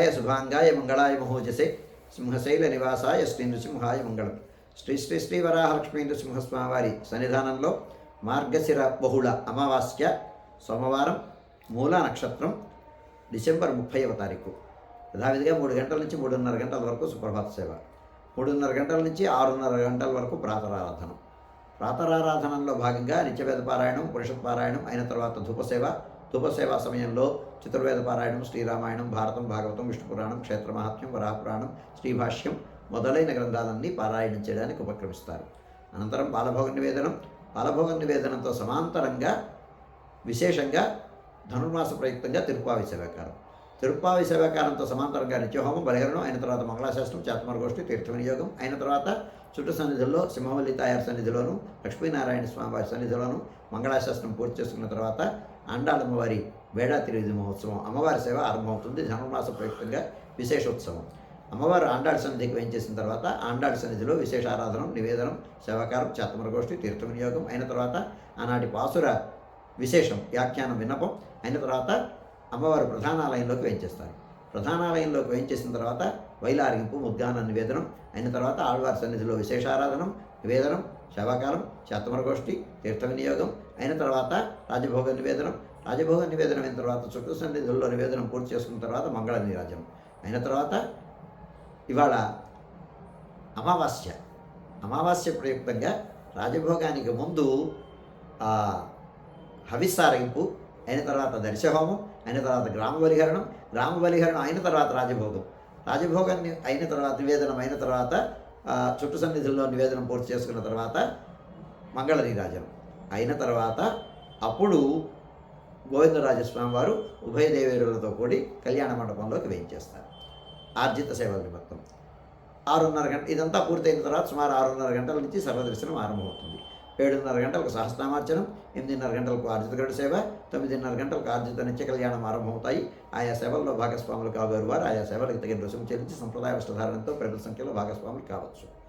య శుభాంగాయ మంగళాయ మహోజసే సింహశైల నివాసాయ శ్రీ నృసింహాయ మంగళం. శ్రీ శ్రీ శ్రీ వరాహలక్ష్మీ నృసింహస్వామివారి సన్నిధానంలో మార్గశిర బహుళ అమావాస్య సోమవారం మూల నక్షత్రం డిసెంబర్ ముప్పైవ తారీఖు. యథావిధిగా మూడు గంటల నుంచి మూడున్నర గంటల వరకు సుప్రభాత సేవ. మూడున్నర గంటల నుంచి ఆరున్నర గంటల వరకు ప్రాతరారాధనం. ప్రాతరారాధనలో భాగంగా నిత్యవేద పారాయణం పురుషత్ పారాయణం అయిన తర్వాత ధూపసేవ. ధూపసేవా సమయంలో చతుర్వేద పారాయణం శ్రీరామాయణం భారతం భాగవతం విష్ణు పురాణం క్షేత్రమహాత్మ్యం వరాహపురాణం శ్రీభాష్యం మొదలైన గ్రంథాలన్నీ పారాయణం చేయడానికి ఉపక్రమిస్తారు. అనంతరం పాలభోగ నివేదనం పాలభోగ నివేదనంతో సమాంతరంగా విశేషంగా ధనుర్మాస ప్రయుక్తంగా తిరుపావి సేవాకారం. తిరుప్పావి సేవాకారంతో సమాంతరంగా నిత్యహోమం బలిహరణం అయిన తర్వాత మంగళాశాస్త్రం చాత్మర గోష్ఠి తీర్థ వినియోగం అయిన తర్వాత చుట్టు సన్నిధుల్లో సింహవల్లి తాయారు సన్నిధిలోను లక్ష్మీనారాయణ స్వామివారి సన్నిధిలోను మంగళాశాస్త్రం పూర్తి చేసుకున్న తర్వాత అండాలమ్మవారి వేడా తిరిగి మహోత్సవం. అమ్మవారి సేవ ఆరంభమవుతుంది ధనుర్మాస ప్రయుక్తంగా విశేషోత్సవం. అమ్మవారు ఆండాళ్ సన్నిధికి వేయించేసిన తర్వాత ఆండాళ్ సన్నిధిలో విశేష ఆరాధనం నివేదనం సేవాకారం చేతమరగోష్ఠి తీర్థ వినియోగం అయిన తర్వాత ఆనాటి పాసుర విశేషం వ్యాఖ్యానం విన్నపం అయిన తర్వాత అమ్మవారు ప్రధానాలయంలోకి వేయించేస్తారు. ప్రధానాలయంలోకి వేయించేసిన తర్వాత వైలారింపు ముద్గాన నివేదనం అయిన తర్వాత ఆళ్వారి సన్నిధిలో విశేషారాధనం నివేదనం శవాకాలం చేతమరగోష్ఠి తీర్థ వినియోగం అయిన తర్వాత రాజభోగ నివేదనం రాజభోగ నివేదన అయిన తర్వాత చుట్టూ సన్నిధుల్లో నివేదనం పూర్తి చేసుకున్న తర్వాత మంగళ నీరాజనం అయిన తర్వాత ఇవాళ అమావాస్య. అమావాస్య ప్రయుక్తంగా రాజభోగానికి ముందు హవిస్సారగింపు అయిన తర్వాత దర్శహోమం అయిన తర్వాత గ్రామ బలిహరణం గ్రామ బలిహరణం అయిన తర్వాత రాజభోగం. రాజభోగాన్ని అయిన తర్వాత నివేదనం అయిన తర్వాత చుట్టు సన్నిధుల్లో నివేదనం పూర్తి చేసుకున్న తర్వాత మంగళ నీరాజనం అయిన తర్వాత అప్పుడు గోవిందరాజస్వామి వారు ఉభయ దేవేరులతో కూడి కళ్యాణ మండపంలోకి వేయించేస్తారు. ఆర్జిత సేవల నిమిత్తం. ఆరున్నర గంట ఇదంతా పూర్తయిన తర్వాత సుమారు ఆరున్నర గంటల నుంచి సర్వదర్శనం ఆరంభమవుతుంది. ఏడున్నర గంటలకు సహస్రామార్చనం ఎనిమిదిన్నర గంటలకు ఆర్జితగడు సేవ తొమ్మిదిన్నర గంటలకు ఆర్జిత నిత్య కళ్యాణం ఆరంభమవుతాయి. ఆయా సేవల్లో భాగస్వాములు కాగోరు వారు ఆయా సేవలకు తగిన రుసుము చెల్లించి సంప్రదాయ వస్త్రధారణతో ప్రజల సంఖ్యలో భాగస్వాములు కావచ్చు.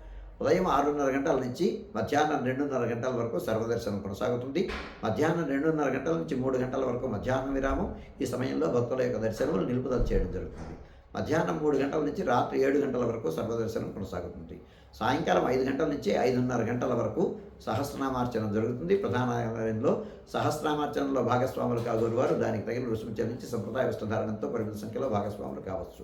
ఉదయం ఆరున్నర గంటల నుంచి మధ్యాహ్నం రెండున్నర గంటల వరకు సర్వదర్శనం కొనసాగుతుంది. మధ్యాహ్నం రెండున్నర గంటల నుంచి మూడు గంటల వరకు మధ్యాహ్నం విరామం. ఈ సమయంలో భక్తుల యొక్క దర్శనములు నిలుపుదల చేయడం జరుగుతుంది. మధ్యాహ్నం మూడు గంటల నుంచి రాత్రి ఏడు గంటల వరకు సర్వదర్శనం కొనసాగుతుంది. సాయంకాలం ఐదు గంటల నుంచి ఐదున్నర గంటల వరకు సహస్రనామార్చన జరుగుతుంది. ప్రధాన ఆలయంలో సహస్రనామార్చనలో భాగస్వాములు కాగోరు వారు దానికి తగిన రుసుము చెల్లించి సంప్రదాయ వస్త్రధారణంతో పరిమిత సంఖ్యలో భాగస్వాములు కావచ్చు.